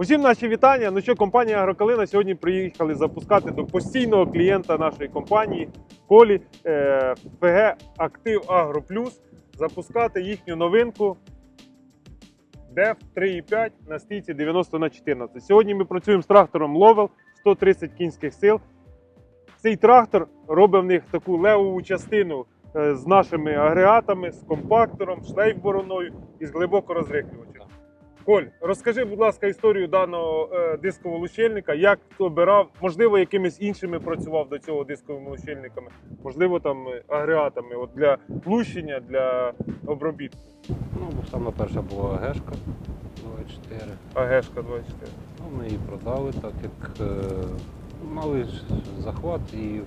Усім наші вітання. Ну що, компанія Агрокалина сьогодні приїхали запускати до постійного клієнта нашої компанії Колі е, ФГ Актив Агро Плюс. Запускати їхню новинку DEF 3.5 на стійці 90 на 14. Сьогодні ми працюємо з трактором Ловел 130 кінських сил. Цей трактор робить в них таку левову частину е, з нашими агрегатами, з компактором, шлейф-бороною і з глибокорозрихлювачем. Коль, розкажи, будь ласка, історію даного е, дискового лущильника, як ти обирав, можливо, якимись іншими працював до цього дисковими лущильниками, можливо, там е, агрегатами от для лущення, для обробітку. Ну, саме перша була Гешка 24. АГшка 24. Ну, ми її продали, так як е, мали захват і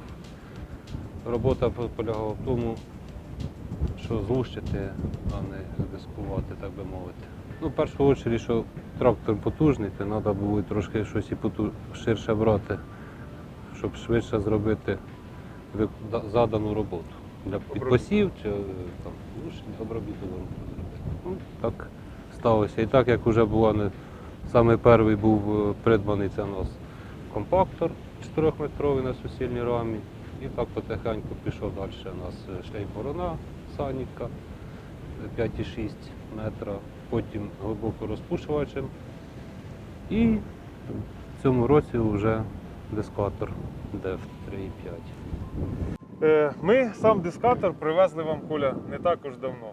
робота полягала в тому, що злущити, а не дискувати, так би мовити. Ну, в першу чергу, що трактор потужний, то треба було трошки щось і поту- ширше брати, щоб швидше зробити задану роботу. Для підпосів чи е, там, лущення, обробітку зробити. Ну, так сталося. І так як вже була не саме перший був е, придбаний це у нас компактор 4-метровий на суцільній рамі. І так потихеньку пішов далі у нас е, шлейф борона Саніка е, 5,6 метра, потім глибоко розпушувачем. І в цьому році вже дискатор DEF 3,5. Е, Ми сам дискатор привезли вам Коля не також давно.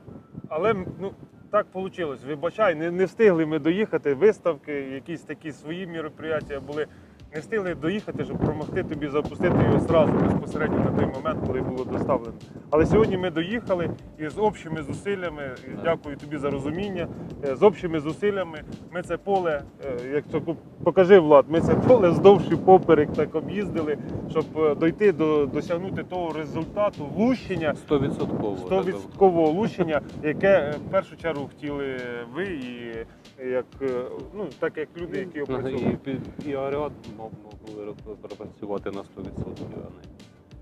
Але ну, так вийшло. Вибачай, не, не встигли ми доїхати. Виставки, якісь такі свої мероприятия були. Не встигли доїхати, щоб допомогти тобі запустити його зразу безпосередньо на той момент, коли було доставлено. Але сьогодні ми доїхали і з общими зусиллями, і дякую тобі за розуміння. е, З общими зусиллями ми це поле, е, як це покажи Влад, ми це поле вздовж і поперек так об'їздили, щоб е, дойти до досягнути того результату влущення. 100%. 100% яке е, в першу чергу хотіли ви, і як ну так як люди, які І, опрацьовують. під- і агрегат мав могли працювати на 100%. а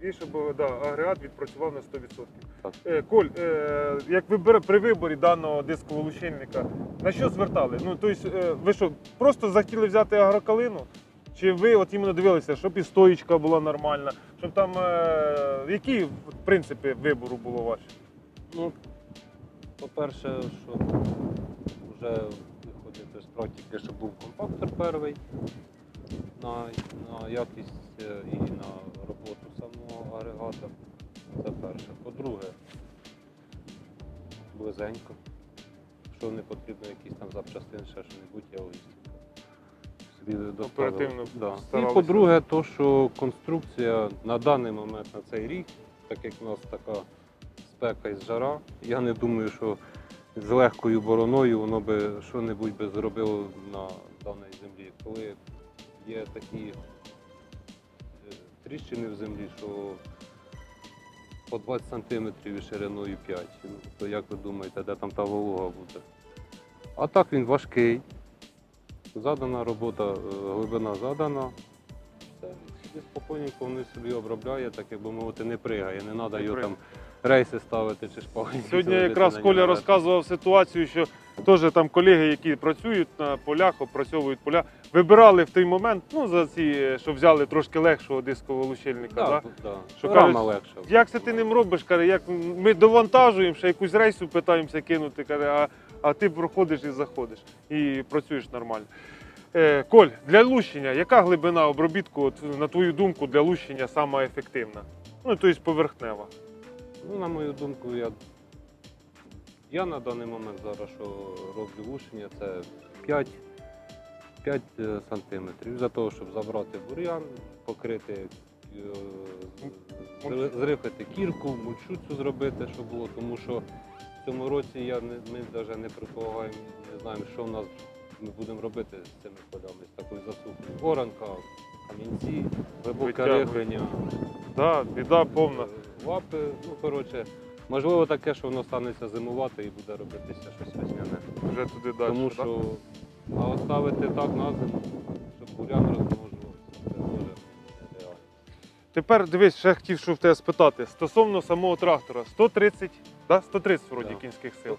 не- І щоб е, да, агрегат відпрацював на 100%. Так. Е, Коль, е, як ви бере при виборі даного дискового лущильника, на що звертали? Ну тобто, е, ви що, просто захотіли взяти агрокалину? Чи ви от іменно дивилися, щоб і стоїчка була нормальна, щоб там е, які в принципі вибору було ваше? Ну, по-перше, що вже виходити з практики, що був компактор перший на, на якість е, і на роботу самого агрегата. Це перше. По-друге, близенько. Якщо не потрібно якісь там запчастин, ще що-небудь. Собі доставили. Оперативно Да. І по-друге, то, що конструкція на даний момент на цей рік, так як у нас така спека і жара, я не думаю, що з легкою бороною воно би що-небудь би зробило на даній землі. Коли є такі е, тріщини в землі, що по 20 сантиметрів і шириною 5, ну, то як ви думаєте, де там та волога буде? А так він важкий. Задана робота, е, глибина задана. Все, і спокійненько вони собі обробляє, так як би мовити, не пригає. Не треба його там рейси ставити чи шпаги. Сьогодні якраз Коля розказував ситуацію, що теж там колеги, які працюють на полях, опрацьовують поля, вибирали в той момент, ну за ці, що взяли трошки легшого дискового лущильника. Да, Да, да. Що Рама кажуть, легша. Як це ти ним робиш? Каже, як ми довантажуємо, ще якусь рейсу питаємося кинути, каже, а, а ти проходиш і заходиш і працюєш нормально. Е, Коль, для лущення, яка глибина обробітку, от, на твою думку, для лущення сама ефективна? Ну, тобто поверхнева. Ну, на мою думку, я, я на даний момент зараз, що роблю лущення, це 5, 5 е, сантиметрів. За того, щоб забрати бур'ян, покрити, е, зрихати кірку, мульчу цю зробити, щоб було, тому що в цьому році я ми навіть не предполагаємо, не знаємо, що в нас ми будемо робити з цими полями, з такою засухою. Оранка, камінці, глибоке рихлення. Да, біда повна. Лапи, ну коротше, можливо таке, що воно станеться зимувати і буде робитися щось весняне. Вже туди далі. Тому що а оставити так на зиму, щоб бурян розмножувався, це дуже нереально. Тепер дивись, ще хотів, що в тебе спитати. Стосовно самого трактора, 130, да? 130 вроді Да. кінських сил.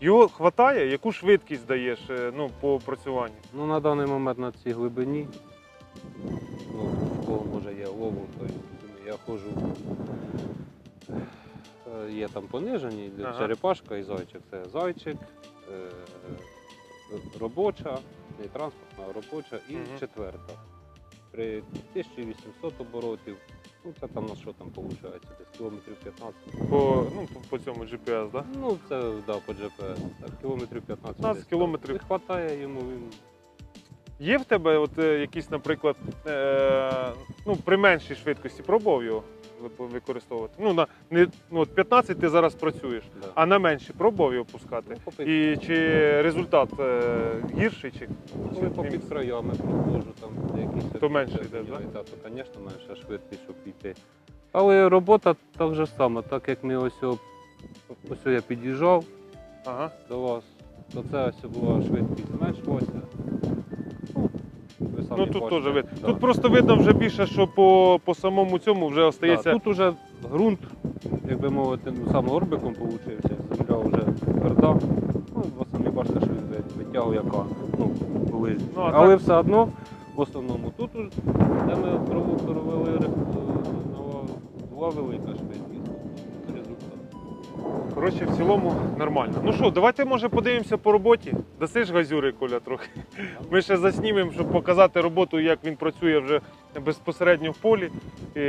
Його хватає? Яку швидкість даєш е, ну, по опрацюванню? Ну, на даний момент на цій глибині, ну, в кого може є лову, то я ходжу. Є там понижені, Ага. черепашка і зайчик. Це зайчик, е, робоча, не транспортна, а робоча і Мгм. четверта. При 1800 оборотів, ну це там на що там виходить, десь кілометрів 15. По, ну, по, по цьому GPS, да? Ну, це да, по GPS. Так, кілометрів 15. 15 десь кілометрів. Не хватає йому, він Є в тебе от, е, якісь, наприклад, е, ну, при меншій швидкості пробував його використовувати? Ну, на, не, ну, от 15 ти зараз працюєш, да. а на менші пробував його пускати? Ну, попит- І чи результат е, гірший, чи, Коли чи по він- під краями проходжу, там якісь То менше йде, да? да? то, звісно, менша швидкість, щоб йти. Але робота так же сама, так як ми ось, о- ось я під'їжджав Ага. до вас, то це ось була швидкість зменшилася. Ну, самі Ну тут теж видно. да. Тут просто видно вже більше, що по, по самому цьому вже Да, остається. тут уже ґрунт, як би мовити, ну, сам орбиком получився, земля вже тверда. Ну, ви самі бачите, що він ви- яка. Ну, коли. Ну, а Але так- все одно, в основному, тут, уже, де ми нова- була велика швидкість. Результат. Коротше, в цілому нормально. Ну що, давайте може подивимося по роботі. Дасиш газюри, Коля, трохи. Ми ще заснімемо, щоб показати роботу, як він працює вже безпосередньо в полі. І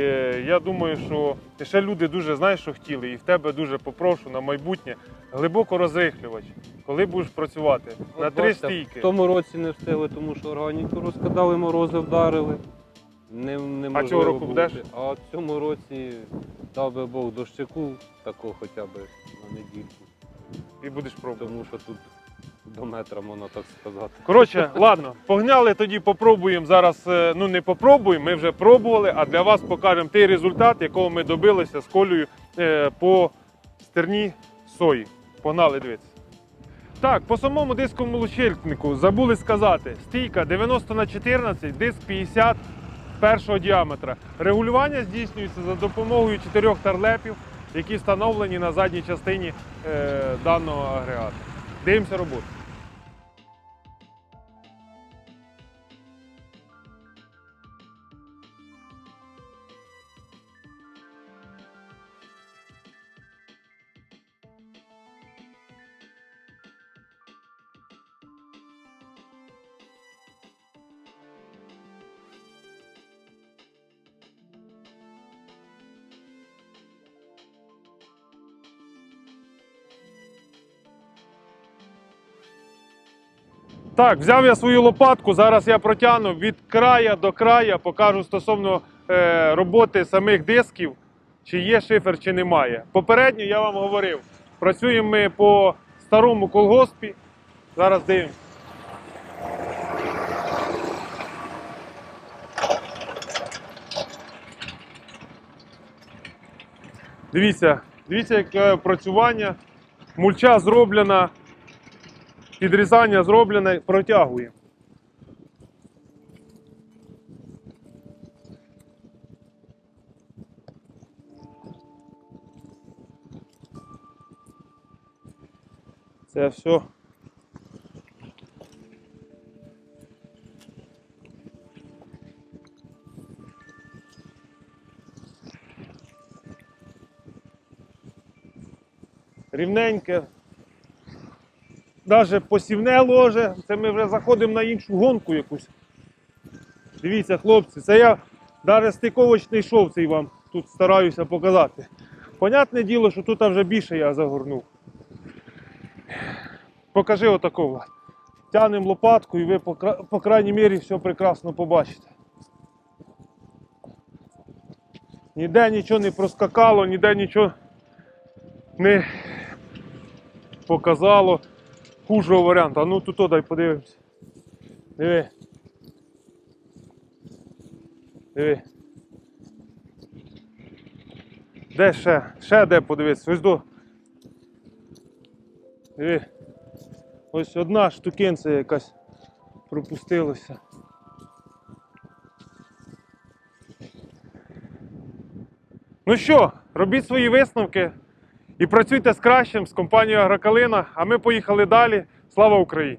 я думаю, що ще люди дуже знаєш, що хотіли, і в тебе дуже попрошу на майбутнє глибоко розрихлювач. Коли будеш працювати От на три бачите, стійки. В тому році не встигли, тому що органіку розкидали, морози вдарили. Не, неможливо цього року було будеш? А в цьому році дав би Бог дощику, такого хоча б на недільку. І будеш пробувати. Тому що тут до метра, можна так сказати. Коротше, ладно, погнали тоді, попробуємо зараз. е, Ну не попробуємо, ми вже пробували, а для вас покажемо той результат, якого ми добилися з колею е, по стерні сої. Погнали дивитися. Так, по самому дисковому лучильнику забули сказати: стійка 90 на 14, диск 50 першого діаметра. Регулювання здійснюється за допомогою чотирьох тарлепів, які встановлені на задній частині е, даного агрегату. Дивимося роботу. Так, взяв я свою лопатку. Зараз я протягну від края до края, покажу стосовно е, роботи самих дисків, чи є шифер, чи немає. Попередньо я вам говорив, працюємо ми по старому колгоспі. Зараз дивимося. Дивіться, дивіться, яке працювання. Мульча зроблена, підрізання зроблене, протягує. Це все. Рівненьке, навіть посівне ложе, це ми вже заходимо на іншу гонку якусь. Дивіться, хлопці, це я навіть стиковочний шов цей вам тут стараюся показати. Понятне діло, що тут вже більше я загорнув. Покажи отако, Влад. Тянемо лопатку і ви по, по крайній мірі все прекрасно побачите. Ніде нічого не проскакало, ніде нічого не показало хужого варіанту. А ну тут дай подивимось. Диви. Диви. Де ще? Ще де подивитися? Ось до. Диви. Ось одна штукенця якась пропустилася. Ну що, робіть свої висновки і працюйте з кращим з компанією Агрокалина. А ми поїхали далі. Слава Україні!